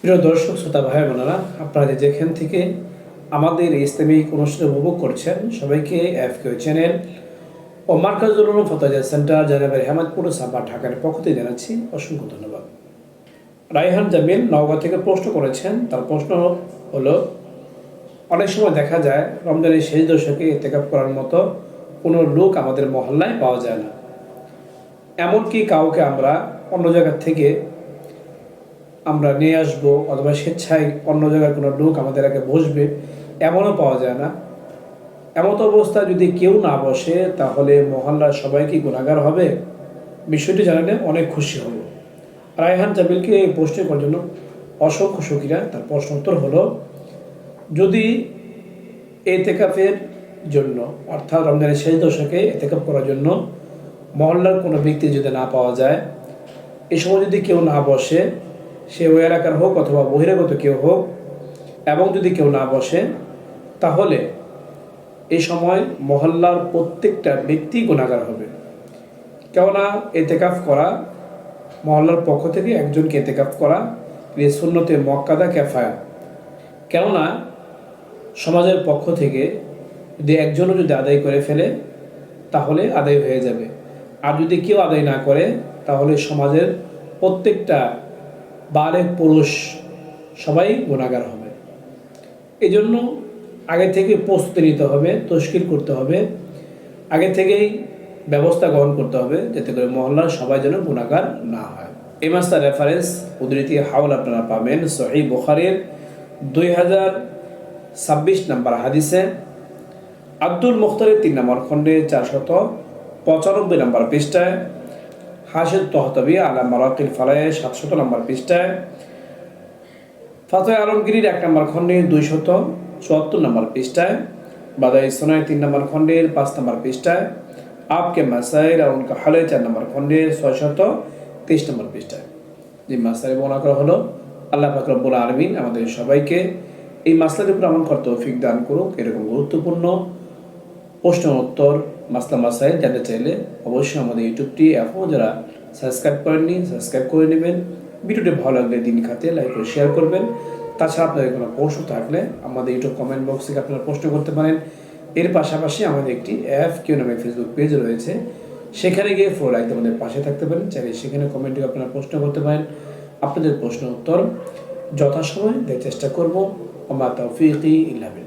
প্রিয় দর্শক, শ্রোতা ভাই বোনেরা, আপনারা যেখান থেকে আমাদের ইসলামিক অনুষ্ঠান উপভোগ করছেন, সবাইকে এফ কেউ চ্যানেল ও মার্কাজুল ফতাজা সেন্টার জানাবের হেমাদপুর সাবা ঢাকার পক্ষ থেকে জানাচ্ছি অসংখ্য ধন্যবাদ। রায়হান জামিল নওগাঁ থেকে প্রশ্ন করেছেন, তার প্রশ্ন হলো, অনেক সময় দেখা যায়, রমজানের শেষ দশকে এতেকাপ করার মতো কোনো লোক আমাদের মহল্লায় পাওয়া যায় না। এমনকি কাউকে আমরা অন্য জায়গা থেকে আমরা নিয়ে আসব অথবা স্বেচ্ছায় অন্য জায়গায় কোনো লোক আমাদের আগে বসবে, এমনও পাওয়া যায় না। এমত অবস্থা যদি কেউ না বসে, তাহলে মহল্লার সবাই কি গুণাগার হবে? বিষয়টি জানালে অনেক খুশি হব। রায়হান জাবিলকে এই প্রশ্ন করার জন্য অসংখ্য সুখীরা তার প্রশ্ন উত্তর হলো, যদি এতেকাফের জন্য, অর্থাৎ রমজানের শেষ দশকে এতেকাপ করার জন্য মহল্লার কোনো ব্যক্তি যদি না পাওয়া যায়, এ সময় যদি কেউ না বসে সে ওই এলাকার হোক অথবা বহিরাগত কেউ হোক, এবং যদি কেউ না বসে, তাহলে এই সময় মহল্লার প্রত্যেকটা ব্যক্তি গুণাগার হবে। কেননা এতেকাফ করা, মহল্লার পক্ষ থেকে একজনকে এতেকাফ করা, এ মক্কাদা ক্যাফায়া কেননা সমাজের পক্ষ থেকে যদি একজনও যদি আদায় করে ফেলে, তাহলে আদায় হয়ে যাবে। আর যদি কেউ আদায় না করে, তাহলে সমাজের প্রত্যেকটা বারেক পুরুষ সবাই গুণাগার হবে। এই জন্য আগে থেকে প্রস্তুতি নিতে হবে, তশকিল করতে হবে। আগে থেকেই ব্যবস্থা গ্রহণ করতে হবে যাতে করে মহল্লার সবাই যেন গুণাগার না হয়। এই মাস্টার রেফারেন্স উদ্ধৃতি হাওল আপনারা পাবেন সহি বুখারের দুই হাজার ছাব্বিশ নম্বর হাদিসে। আব্দুল মুখতারের তিন নম্বর খণ্ডে চারশত পঁচানব্বই নম্বর পৃষ্ঠায় হাসিদ তহতবি আলা মারাকিল ফালায়, সাতশত নম্বর পৃষ্ঠায়। ফাতোয় আলমগিরির এক নম্বর খণ্ডের দুইশত চুয়াত্তর নম্বর পৃষ্ঠায়। বাদাই সোনায় তিন নম্বর খণ্ডের পাঁচ নম্বর পৃষ্ঠায়। আপকে মাসাইল আর উনকা হালে চার নম্বর খণ্ডের ছয়শত তেইশ নম্বর পৃষ্ঠায়। যে মাসাইল বর্ণনা করা হলো, আল্লাহ ফাকরবুল আলমিন আমাদের সবাইকে এই মাসলার উপর আমল করতে তৌফিক দান করুক। এরকম গুরুত্বপূর্ণ প্রশ্ন উত্তর মাসলা মাসাইল জানতে চাইলে অবশ্যই আমাদের ইউটিউবটি এখনও যারা সাবস্ক্রাইব করেননি সাবস্ক্রাইব করে নেবেন। ভিডিওটি ভালো লাগলে দিন খাতে লাইক করে শেয়ার করবেন। তাছাড়া আপনাদের কোনো প্রশ্ন থাকলে আমাদের ইউটিউব কমেন্ট বক্স আপনারা প্রশ্ন করতে পারেন। এর পাশাপাশি আমাদের একটি অ্যাপ কিউ নামে ফেসবুক পেজ রয়েছে। সেখানে গিয়ে ফলো লাইক আমাদের পাশে থাকতে পারেন। চাইলে সেখানে কমেন্টে আপনারা প্রশ্ন করতে পারেন। আপনাদের প্রশ্ন উত্তর যথাসময় দেওয়ার চেষ্টা করব। আমার তৌফিকি ইল্লা বিল্লাহ।